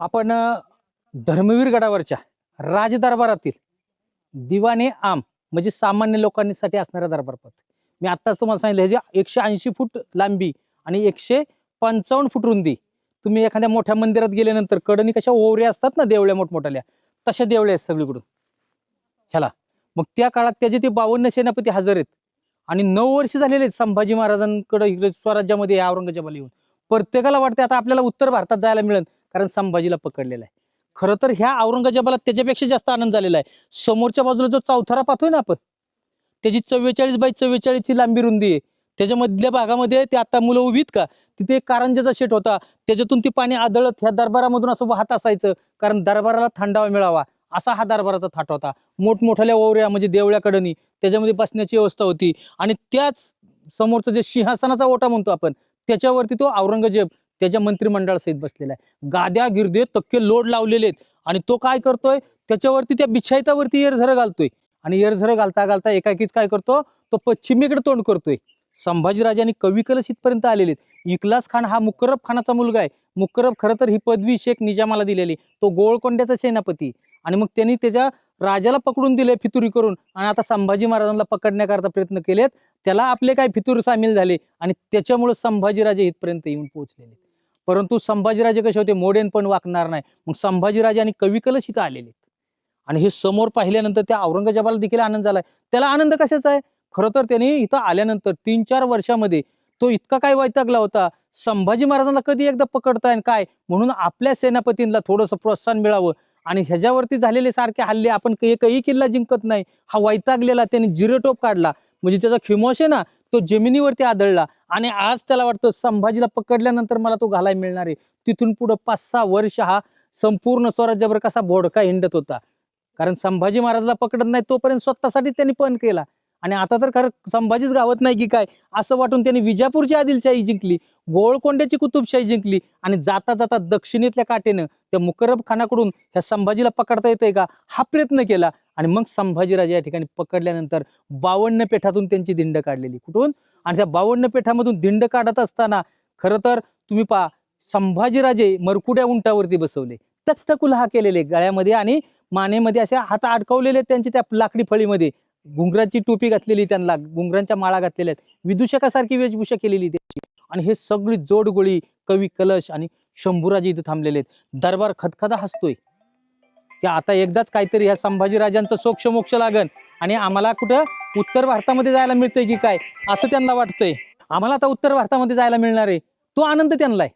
आपण धर्मवीर गडावरच्या राजदरबारातील दिवाने आम म्हणजे सामान्य लोकांसाठी असणारा दरबार मी आत्ताच तुम्हाला सांगितलं ह्याची एकशे ऐंशी फूट लांबी आणि एकशे पंचावन्न फूट रुंदी तुम्ही एखाद्या मोठ्या मंदिरात गेल्यानंतर कडनी कशा ओवऱ्या असतात ना देवळ्या मोठमोठ्या तशा देवळ्या आहेत सगळीकडून. ह्याला. मग त्या काळात त्याचे ते बावन्न सेनापती हजर आहेत. आणि नऊ वर्ष झालेले आहेत संभाजी महाराजांकडे इकडे स्वराज्यामध्ये या औरंगजेबाला येऊन. प्रत्येकाला वाटते आता आपल्याला उत्तर भारतात जायला मिळेल. कारण संभाजीला पकडलेला आहे. खरं तर ह्या औरंगजेबाला त्याच्यापेक्षा जास्त आनंद झालेला आहे. समोरच्या बाजूला जो चौथारा पाहतोय ना आपण त्याची चव्वेचाळीस बाय चव्वेचाळीसची लांबी रुंदी आहे. त्याच्यामधल्या भागामध्ये ते आता मुलं उभीत का? तिथे कारंजाचा शेट होता. त्याच्यातून ती पाणी आदळत ह्या दरबारामधून असं वाहत असायचं. कारण दरबाराला थंडावा मिळावा असा हा दरबाराचा थाट होता. मोठमोठ्या ओवऱ्या म्हणजे देवळ्याकडनी त्याच्यामध्ये बसण्याची व्यवस्था होती. आणि त्याच समोरचं जे सिंहासनाचा ओटा म्हणतो आपण त्याच्यावरती तो औरंगजेब त्याच्या मंत्रिमंडळासहित बसलेला आहे. गाद्या गिरदे तक्के लोड लावलेले आहेत. आणि तो काय करतोय? त्याच्यावरती त्या बिछायतावरती येरझरं घालतोय. आणि येरझरं घालता घालता एकाकीच काय करतो? तो पश्चिमेकडे तोंड करतोय. संभाजीराजे आणि कविकलश इथपर्यंत आलेले आहेत. इकलास खान हा मुकरब खानाचा मुलगा आहे. मुकरब खरं तर ही पदवी शेख निजामाला दिलेली तो गोळकोंड्याचा सेनापती आणि मग त्यांनी त्याच्या राजाला पकडून दिले फितुरी करून. आणि आता संभाजी महाराजांना पकडण्याकरता प्रयत्न केलेत. त्याला आपले काय फितूर सामील झाले. आणि त्याच्यामुळे संभाजीराजे इथपर्यंत येऊन पोहोचलेले परंतु संभाजीराजे कसे होते? मोडेन पण वाकणार नाही. मग संभाजीराजे आणि कविकलच इथं आलेले आणि हे समोर पाहिल्यानंतर त्या औरंगजेबाला देखील आनंद झालाय. त्याला आनंद कशाचा आहे? खरं तर त्याने इथं आल्यानंतर तीन चार वर्षामध्ये तो इतका काय वैतागला होता. संभाजी महाराजांना कधी एकदा पकडताय आणि काय? म्हणून आपल्या सेनापतींना थोडंसं प्रोत्साहन मिळावं. आणि ह्याच्यावरती झालेले सारखे हल्ले आपण काही एकही किल्ला जिंकत नाही. हा वैतागलेला त्याने जिरेटोप काढला. म्हणजे त्याचा खिमोश आहे ना तो जमिनीवरती आदळला आणि आज त्याला वाटतं संभाजीला पकडल्यानंतर मला तो घालाय मिळणार आहे. तिथून पुढं पाच सहा वर्ष हा संपूर्ण स्वराज्यावर कसा भोडका हिंडत होता. कारण संभाजी महाराजला पकडत नाही तोपर्यंत स्वतःसाठी त्यांनी पण केला. आणि आता तर खरं संभाजीच गावत नाही की काय असं वाटून त्यांनी विजापूरची आदिलशाही जिंकली गोळकोंड्याची कुतुबशाही जिंकली आणि जाता जाता दक्षिणेतल्या काटेनं त्या मुकरब खानाकडून ह्या संभाजीला पकडता येतंय का हा प्रयत्न केला. आणि मग संभाजीराजे या ठिकाणी पकडल्यानंतर बावन्न पेठातून त्यांची दिंड काढलेली. कुठून? आणि त्या बावन्न पेठामधून दिंड काढत असताना खरं तर तुम्ही पहा संभाजीराजे मरकुड्या उंटावरती बसवले. तख्तकुलहा केलेले गळ्यामध्ये आणि मानेमध्ये असे हात अडकवलेले आहेत त्यांच्या त्या लाकडी फळीमध्ये. घुंगराची टोपी घातलेली त्यांना घुंगरांच्या माळा घातलेल्या आहेत. विदूषकासारखी वेशभूषा केलेली त्याची. आणि हे सगळी जोडगोळी कवी कलश आणि शंभूराजे इथं थांबलेले आहेत. दरबार खतखदा हसतोय. की आता एकदाच काहीतरी ह्या संभाजीराजांचं सोक्ष मोक्ष लागन आणि आम्हाला कुठं उत्तर भारतामध्ये जायला मिळतंय की काय असं त्यांना वाटतंय. आम्हाला आता उत्तर भारतामध्ये जायला मिळणार आहे. तो आनंद त्यांना आहे.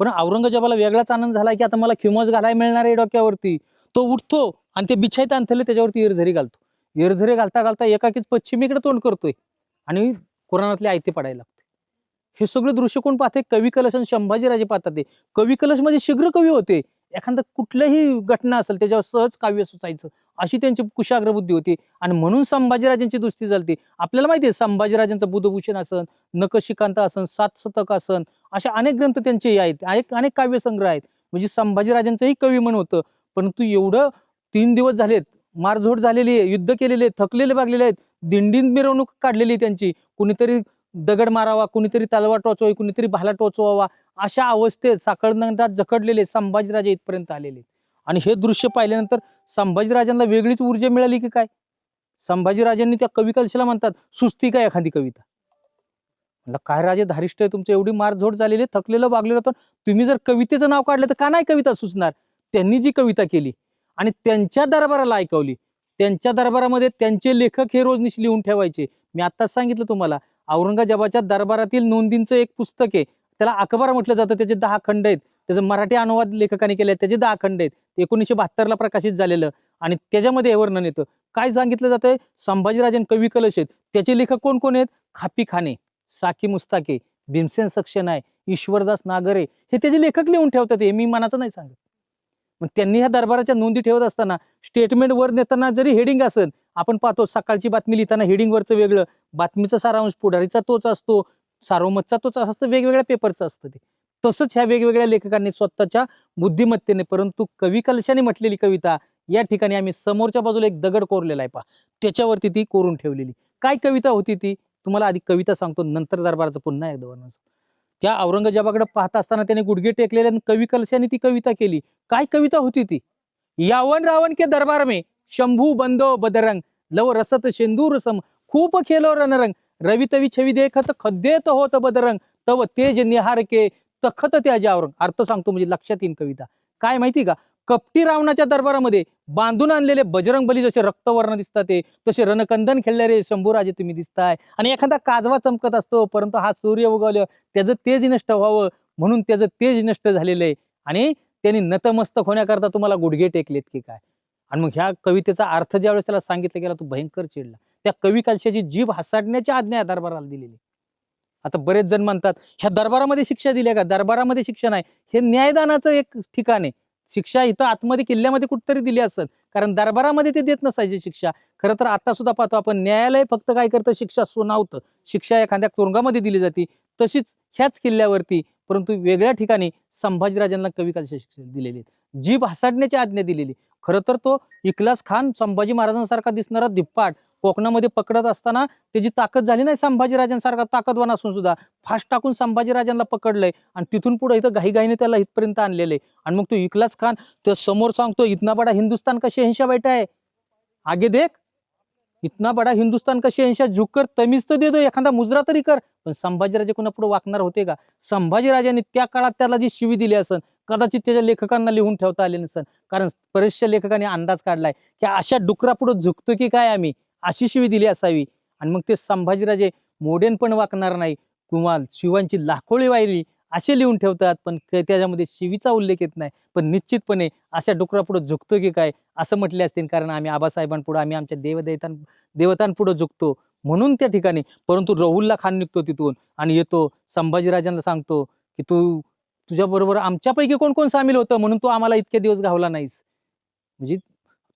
पण औरंगजेबाला वेगळाच आनंद झाला की आता मला खिमोज घालायला मिळणार आहे डोक्यावरती. तो उठतो आणि ते बिछाईत आणथले त्याच्यावरती येरझरी घालतो. येरझरी घालता घालता एकाकीच पश्चिमेकडे तोंड करतोय आणि कुराणातले आयते पडायला लागते हे सगळे दृश्य कोण पाहते कवी कलश आणि संभाजीराजे पाहतात ते. कवी कलश म्हणजे शीघ्र कवी होते. एखादा कुठलंही घटना असेल त्याच्यावर सहज काव्य सुचायचं. अशी त्यांची कुशाग्र बुद्धी होती. आणि म्हणून संभाजीराजांची दुस्ती झालती. आपल्याला माहिती आहे संभाजीराजांचं बुधभूषण असन नकशिकांत असन सात शतक असन असे अनेक ग्रंथ त्यांचे आहेत. अनेक अनेक काव्यसंग्रह आहेत. म्हणजे संभाजीराजांचंही कवी मन होतं. परंतु एवढं तीन दिवस झालेत मारझोड झालेली आहे युद्ध केलेले थकलेले भागलेले आहेत. दिंडीन मिरवणूक काढलेली आहे त्यांची. कुणीतरी दगड मारावा कुणीतरी तलवार टोचवावी कुणीतरी भाला टोचवावा अशा अवस्थेत साखळदंडात जखडलेले संभाजीराजे इथपर्यंत आलेले आणि हे दृश्य पाहिल्यानंतर संभाजीराजांना वेगळीच ऊर्जा मिळाली की काय? संभाजीराजांनी त्या कवी कलशाला म्हणतात सुस्ती काय एखादी कविता? म्हणलं काय राजे धारिष्ट आहे तुमचं एवढी मारझोड झालेली आहे, थकलेलं वागलेलं तर तुम्ही जर कवितेचं नाव काढलं तर का नाही कविता सुचणार? त्यांनी जी कविता केली आणि त्यांच्या दरबाराला ऐकवली त्यांच्या दरबारामध्ये त्यांचे लेखक हे रोजनिश लिहून ठेवायचे. मी आत्ताच सांगितलं तुम्हाला औरंगजेबाच्या दरबारातील नोंदींचं एक पुस्तक आहे. त्याला अकबर म्हटलं जातं. त्याचे दहा खंड आहेत. त्याचं मराठी अनुवाद लेखकाने केले त्याचे दहा खंड आहेत. एकोणीसशे बहात्तरला प्रकाशित झालेलं. आणि त्याच्यामध्ये हे वर्णन येतं. काय सांगितलं जातंय? संभाजीराजन कवी कलश आहेत. त्याचे लेखक कोण कोण आहेत? खापी खाने साकी मुस्ताके भीमसेन सक्सेना आहे ईश्वरदास नागरे. हे त्याचे लेखक लिहून ठेवतात हे. मी मनाचं नाही सांगत. मग त्यांनी ह्या दरबाराच्या नोंदी ठेवत असताना स्टेटमेंट वर नेताना जरी हेडिंग असेल आपण पाहतो सकाळची बातमी लिहिताना हेडिंगवरचं वेगळं बातमीचा सारांश पुढारीचा तोच असतो सारोमतचा तोच असतं वेगवेगळ्या पेपरचं असतं ते. तसंच ह्या वेगवेगळ्या लेखकांनी स्वतःच्या बुद्धिमत्तेने परंतु कवी कलशाने म्हटलेली कविता या ठिकाणी आम्ही समोरच्या बाजूला एक दगड कोरलेला आहे पहा. त्याच्यावरती ती कोरून ठेवलेली. काय कविता होती ती? तुम्हाला आधी कविता सांगतो नंतर दरबाराचं पुन्हा एकदा वर्णन सांगतो. त्या औरंगजेबाकडे पाहत असताना त्याने गुडघे टेकलेले आणि कवी कलशाने ती कविता केली. काय कविता होती ती? यावन रावण के दरबार में शंभू बंदो बदरंग लव रसत शेंदूर सम खूप खेलो रणरंग रवी तवी छवी देखत खद्देत होत बदरंग तव तेज निहार के तखत त्याच्या औरंग अर्थ सांगतो म्हणजे लक्षात येईन कविता. काय माहिती का? कपटी रावणाच्या दरबारामध्ये बांधून आणलेले बजरंग बली जसे रक्तवर्ण दिसतात ते तसे रणकंदन खेळणारे शंभूराजे तुम्ही दिसताय. आणि एखादा काजवा चमकत असतो परंतु हा सूर्य उगवल्या त्याचं तेज नष्ट व्हावं म्हणून त्याचं तेज नष्ट झालेलं आहे. आणि त्यांनी नतमस्तक होण्याकरता तुम्हाला गुडघे टेकलेत की काय? आणि मग ह्या कवितेचा अर्थ ज्यावेळेस त्याला सांगितला गेला तो भयंकर चिडला. त्या कवी कालशाची जीभ हसाडण्याची आज्ञा या दरबाराला दिलेली. आता बरेच जण म्हणतात ह्या दरबारामध्ये शिक्षा दिल्या का? दरबारामध्ये शिक्षा नाही. हे न्यायदानाचं एक ठिकाण आहे. शिक्षा इथं आतमध्ये किल्ल्यामध्ये कुठतरी दिली असत कारण दरबारामध्ये ते देत नसायची शिक्षा. खरं तर आता सुद्धा पाहतो आपण न्यायालय फक्त काय करतं शिक्षा सुनावतं. शिक्षा एखाद्या तुरुंगामध्ये दिली जाते. तशीच ह्याच किल्ल्यावरती परंतु वेगळ्या ठिकाणी संभाजीराजांना कवी कालच्या शिक्षा दिलेली आहेत. जीभ हसाडण्याची आज्ञा दिलेली. खरं तर तो इखलास खान संभाजी महाराजांसारखा दिसणारा दिप्पाट कोकणामध्ये पकडत असताना त्याची ताकद झाली नाही संभाजीराजांसारखा ताकदवान असून सुद्धा. फास्ट टाकून संभाजीराजांना पकडलंय आणि तिथून पुढे इथं घाईघाईने त्याला इथपर्यंत आणलेलं आहे आणि मग तो इकलास खान त्या समोर सांगतो इतना बडा हिंदुस्तान का शहनशाह बैठा आहे? आगे देख. इतना बडा हिंदुस्तान का शहनशाह झुकर तमीज तर देतो एखादा मुजरा तरी कर. पण संभाजीराजे कोणा पुढे वाकणार होते का? संभाजीराजांनी त्या काळात त्याला जी शिवी दिली असन कदाचित त्याच्या लेखकांना लिहून ठेवता आले नसन. कारण बरेचशा लेखकांनी अंदाज काढलाय की अशा डुकरापुढे झुकतो की काय आम्ही? अशी शिवी दिली असावी. आणि मग ते संभाजीराजे मोडेन पण वाकणार नाही किंवा शिवांची लाखोळी वाहिली असे लिहून ठेवतात पण त्याच्यामध्ये शिवीचा उल्लेख येत नाही. पण निश्चितपणे अशा डुकरापुढं झुकतो की काय असं म्हटले असतील. कारण आम्ही आबासाहेबांपुढं आम्ही आमच्या देवदैतां देवतांपुढं झुकतो म्हणून त्या ठिकाणी. परंतु राहुलला खान निघतो तिथून आणि येतो संभाजीराजांना सांगतो की तू तुझ्याबरोबर आमच्यापैकी कोण कोण सामील होतं? म्हणून तू आम्हाला इतके दिवस गावला नाहीस. म्हणजे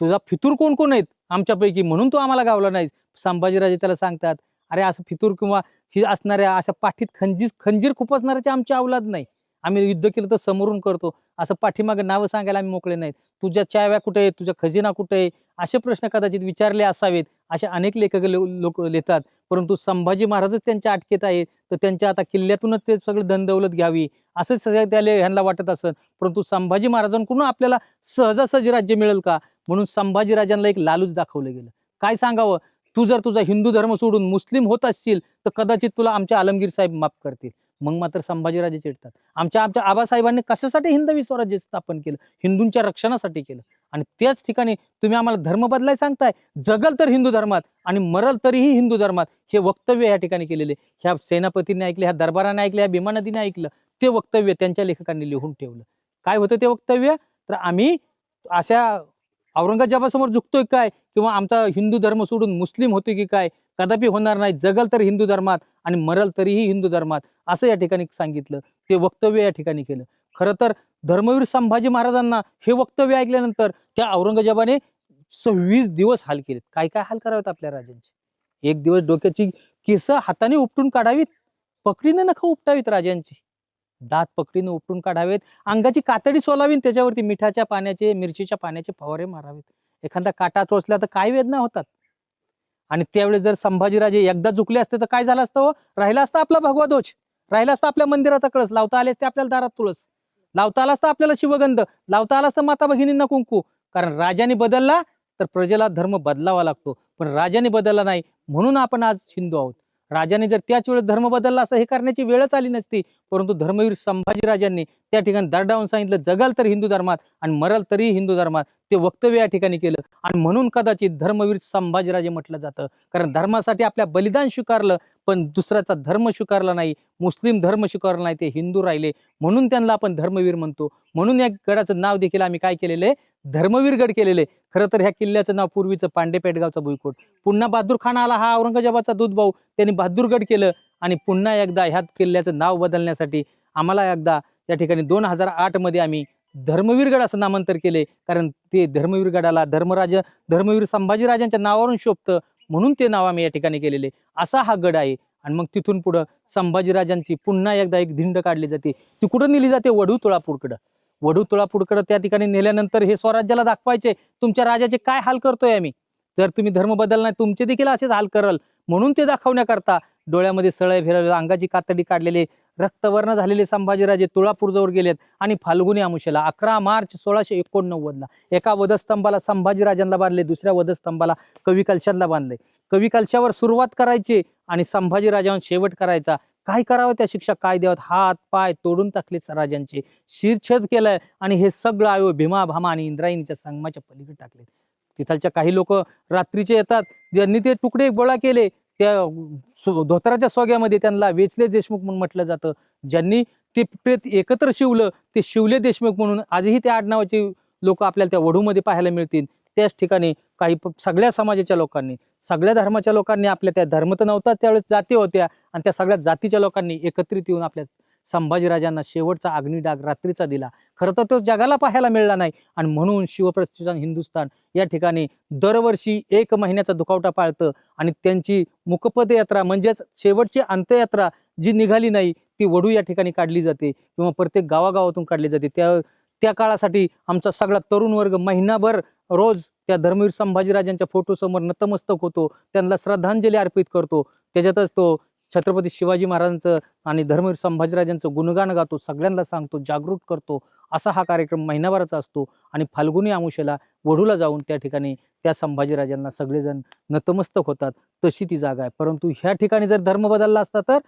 तुझा फितूर कोण कोण आहेत? आमच्यापैकी म्हणून तू आम्हाला गावला नाहीस. संभाजीराजे त्याला सांगतात अरे असं फितूर किंवा ही असणाऱ्या अशा पाठीत खंजीर खंजीर खुपसणाऱ्याची आमची अवलाद नाही. आम्ही युद्ध केलं तर समोरून करतो. असं पाठीमागे नावं सांगायला आम्ही मोकळे नाहीत. तुझ्या चाव्या कुठे आहे तुझ्या खजिना कुठे आहे? असे प्रश्न कदाचित विचारले असावेत. असे अनेक लेखक लोक लिहितात. परंतु संभाजी महाराजच त्यांच्या अटकेत आहेत तर त्यांच्या आता किल्ल्यातूनच ते सगळं धनदौलत घ्यावी. असं सगळ्या त्याला ह्यांना वाटत असत परंतु संभाजी महाराजांकडून आपल्याला सहजासहजी राज्य मिळेल का? म्हणून संभाजीराजांना एक लालूच दाखवलं गेलं. काय सांगावं? तू जर तुझा हिंदू धर्म सोडून मुस्लिम होत असशील तर कदाचित तुला आमच्या आलमगीर साहेब माफ करतील. मग मात्र संभाजीराजे चिडतात. आमच्या आमच्या आबासाहेबांनी कशासाठी हिंदवी स्वराज्य स्थापन केलं? हिंदूंच्या रक्षणासाठी केलं. आणि त्याच ठिकाणी तुम्ही आम्हाला धर्म बदलाय सांगताय? जगल तर हिंदू धर्मात आणि मरल तरीही हिंदू धर्मात. हे वक्तव्य या ठिकाणी केलेले. ह्या सेनापतीने ऐकले ह्या दरबाराने ऐकले ह्या भीमा नदीने ऐकलं. ते वक्तव्य त्यांच्या लेखकांनी लिहून ठेवलं. काय होतं ते वक्तव्य? तर आम्ही अशा औरंगजेबासमोर झुकतोय काय? किंवा आमचा हिंदू धर्म सोडून मुस्लिम होतोय की काय? कदापि होणार नाही. जगल तर हिंदू धर्मात आणि मरल तरीही हिंदू धर्मात. असं या ठिकाणी सांगितलं. ते वक्तव्य या ठिकाणी केलं. खरं तर धर्मवीर संभाजी महाराजांना हे वक्तव्य ऐकल्यानंतर त्या औरंगजेबाने सव्वीस दिवस हाल केलेत. काय काय हाल करावेत आपल्या राजांचे? एक दिवस डोक्याची केस हाताने उपटून काढावीत? पकडीने नख उपटावीत राजांची? दात पकडीने उपटून काढावेत. अंगाची कातडी सोलावी त्याच्यावरती मिठाच्या पाण्याचे मिरचीच्या पाण्याचे फवारे मारावेत. एखादा काटा टोचला तर काय वेदना होतात. आणि त्यावेळेस जर संभाजीराजे एकदा झुकले असते तर काय झालं असतं हो? राहिला असता आपला भगवा ध्वज राहिला असता आपल्या मंदिराचा कळस. लावता आले असते आपल्याला दारात तुळस. लावता आला असता आपल्याला शिवगंध. लावता आला असता माता भगिनींना कुंकू. कारण राजाने बदलला तर प्रजेला धर्म बदलावा लागतो. पण राजाने बदलला नाही. म्हणून आपण आज हिंदू आहोत. राजाने जर त्याच वेळेस धर्म बदलला असता हे करण्याची वेळच आली नसती. परंतु धर्मवीर संभाजीराजांनी त्या ठिकाणी दरडावून सांगितलं जगाल तर हिंदू धर्मात आणि मरल तरी हिंदू धर्मात. ते वक्तव्य या ठिकाणी केलं. आणि म्हणून कदाचित धर्मवीर संभाजीराजे म्हटलं जातं. कारण धर्मासाठी आपल्या बलिदान स्वीकारलं पण दुसऱ्याचा धर्म स्वीकारला नाही. मुस्लिम धर्म स्वीकारला नाही ते हिंदू राहिले. म्हणून त्यांना आपण धर्मवीर म्हणतो. म्हणून या गडाचं नाव देखील आम्ही काय केलेलं आहे? धर्मवीर गड केलेलं आहे. खरं तर ह्या किल्ल्याचं नाव पूर्वीचं पांडेपेटगावचा भुईकोट. पुन्हा बहादूर खान आला हा औरंगजेबाचा दूध भाऊ त्यांनी बहादूरगड केलं आणि पुन्हा एकदा ह्या किल्ल्याचं नाव बदलण्यासाठी आम्हाला एकदा या ठिकाणी दोन हजार आठमध्ये आम्ही धर्मवीरगड असं नामांतर केले. कारण ते धर्मवीरगडाला धर्मराज धर्मवीर संभाजीराजांच्या नावावरून शोभतं म्हणून ते नाव आम्ही या ठिकाणी केलेले. असा हा गड आहे. आणि मग तिथून पुढं संभाजीराजांची पुन्हा एकदा एक धिंड काढली जाते. ती कुठं नेली जाते? वडू तुळापूरकडं. वडू तुळापूरकडं त्या ठिकाणी नेल्यानंतर हे स्वराज्याला दाखवायचे. तुमच्या राजाचे काय हाल करतोय आम्ही? जर तुम्ही धर्म बदल नाही तुमचे देखील असेच हाल करल. म्हणून ते दाखवण्याकरता डोळ्यामध्ये सळय फिरवले अंगाची कातडी काढलेले रक्तवर्ण झालेले संभाजीराजे तुळापूरजवळ गेलेत आणि फाल्गुनी अमुषेला अकरा मार्च सोळाशे एकोणनव्वदला एका वधस्तंभाला संभाजीराजांना बांधले दुसऱ्या वधस्तंभाला कवी कलशांना बांधले. कवी कलशावर सुरुवात करायची आणि संभाजीराजांवर शेवट करायचा. काय करावं त्या शिक्षा? काय द्यावं? हात पाय तोडून टाकले राजांचे. शिरछेद केलाय आणि हे सगळं आयो भीमा भामा आणि इंद्रायणीच्या संगमाच्या पलीकडे टाकले तिथलच्या काही लोक रात्रीचे येतात. ज्यांनी ते तुकडे गोळा केले त्या धोत्राच्या धोतराच्या सोग्यामध्ये त्यांना वेचले देशमुख म्हणून म्हटलं जातं. ज्यांनी ते प्रेत एकत्र शिवलं ते शिवले देशमुख म्हणून आजही त्या आडनावाचे लोक आपल्याला त्या वढूमध्ये पाहायला मिळतील. त्याच ठिकाणी काही सगळ्या समाजाच्या लोकांनी सगळ्या धर्माच्या लोकांनी आपल्या त्या धर्म तर नव्हता त्यावेळेस जाती होत्या. आणि त्या सगळ्या जातीच्या लोकांनी एकत्रित येऊन आपल्या संभाजीराजांना शेवटचा अग्निडाग रात्रीचा दिला. खरं तर तो जगाला पाहायला मिळला नाही. आणि म्हणून शिवप्रतिष्ठान हिंदुस्थान या ठिकाणी दरवर्षी एक महिन्याचा दुखावटा पाळतं. आणि त्यांची मुखपदयात्रा म्हणजेच शेवटची अंत्ययात्रा जी निघाली नाही ती वडू या ठिकाणी काढली जाते किंवा प्रत्येक गावागावातून काढली जाते. त्या त्या काळासाठी आमचा सगळा तरुण वर्ग महिनाभर रोज त्या धर्मवीर संभाजीराजांच्या फोटोसमोर नतमस्तक होतो. त्यांना श्रद्धांजली अर्पित करतो. त्याच्यातच तो छत्रपती शिवाजी महाराजांचं आणि धर्मवीर संभाजीराजांचं गुणगान गातो सगळ्यांना सांगतो जागृत करतो. असा हा कार्यक्रम महिनाभराचा असतो आणि फाल्गुनी आमुषेला वढूला जाऊन त्या ठिकाणी त्या संभाजीराजांना सगळेजण नतमस्तक होतात तशी ती जागा आहे. परंतु ह्या ठिकाणी जर धर्म बदलला असता तर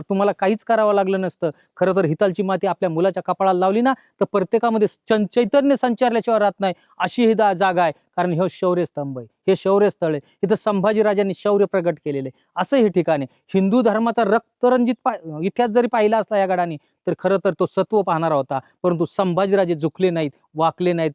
तुम्हाला काहीच करावं लागलं नसतं. खरं तर हितालची माती आपल्या मुलाच्या कपाळाला लावली ना तर प्रत्येकामध्ये चन चैतन्य संचारल्याशिवाय राहत नाही अशी ही दा- जागा आहे. कारण हे शौर्यस्तंभ आहे. हे शौर्यस्थळ आहे. इथं संभाजीराजांनी शौर्य प्रगट केलेले आहे. असं हे ठिकाण आहे. हिंदू धर्माचा रक्तरंजित पा इतिहास जरी पाहिला असला या गडाने तर खरं तर तो सत्व पाहणारा होता. परंतु संभाजीराजे झुकले नाहीत वाकले नाहीत.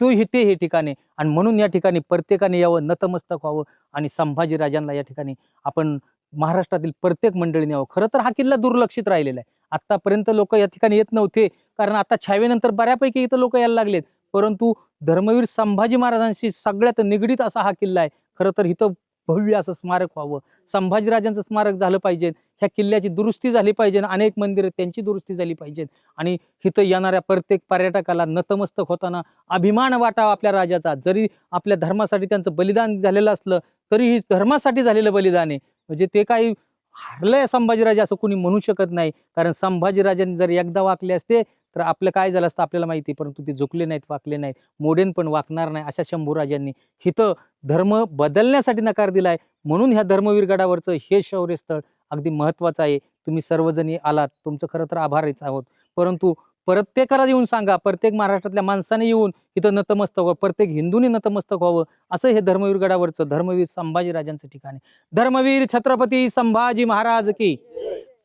तो हे ते हे ठिकाणे आणि म्हणून या ठिकाणी प्रत्येकाने यावं नतमस्तक व्हावं आणि संभाजीराजांना या ठिकाणी आपण महाराष्ट्रातील प्रत्येक मंडळीने यावं खरं तर हा किल्ला दुर्लक्षित राहिलेला आहे. आतापर्यंत लोक या ठिकाणी येत नव्हते. कारण आता छावेनंतर बऱ्यापैकी इथं लोक यायला लागलेत. परंतु धर्मवीर संभाजी महाराजांशी सगळ्यात निगडीत असा हा किल्ला आहे. खरं तर इथं भव्य असं स्मारक व्हावं. संभाजीराजांचं स्मारक झालं पाहिजे. ह्या किल्ल्याची दुरुस्ती झाली पाहिजे अनेक मंदिरं त्यांची दुरुस्ती झाली पाहिजेत आणि इथं येणाऱ्या प्रत्येक पर्यटकाला नतमस्तक होताना अभिमान वाटावा आपल्या राजाचा. जरी आपल्या धर्मासाठी त्यांचं बलिदान झालेलं असलं तरी ही धर्मासाठी झालेलं बलिदान आहे. म्हणजे ते काही हरलंय संभाजीराजे असं कोणी म्हणू शकत नाही. कारण संभाजीराजांनी जर एकदा वाकले असते तर आपलं काय झालं असतं आपल्याला माहिती आहे, परंतु ते झुकले नाहीत वाकले नाहीत. मोडेन पण वाकणार नाही अशा शंभूराजांनी. हिथं धर्म बदलण्यासाठी नकार दिलाय. म्हणून ह्या धर्मवीर गडावरचं हे शौर्यस्थळ अगदी महत्वाचं आहे. तुम्ही सर्वजणी आलात. तुमचं खरं तर आभारीच आहोत. परंतु प्रत्येकाला येऊन सांगा प्रत्येक महाराष्ट्रातल्या माणसाने येऊन इथं नतमस्तक व्हावं प्रत्येक हिंदूने नतमस्तक व्हावं असं हे धर्मवीर गडावरचं धर्मवीर संभाजीराजांचं ठिकाण आहे. धर्मवीर छत्रपती संभाजी महाराज की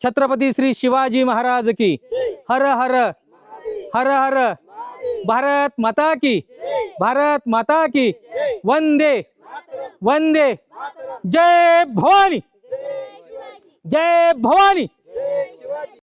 छत्रपती श्री शिवाजी महाराज की हर हर हर हर भारत माता की भारत माता की वंदे वंदे जय भवानी जय भवानी.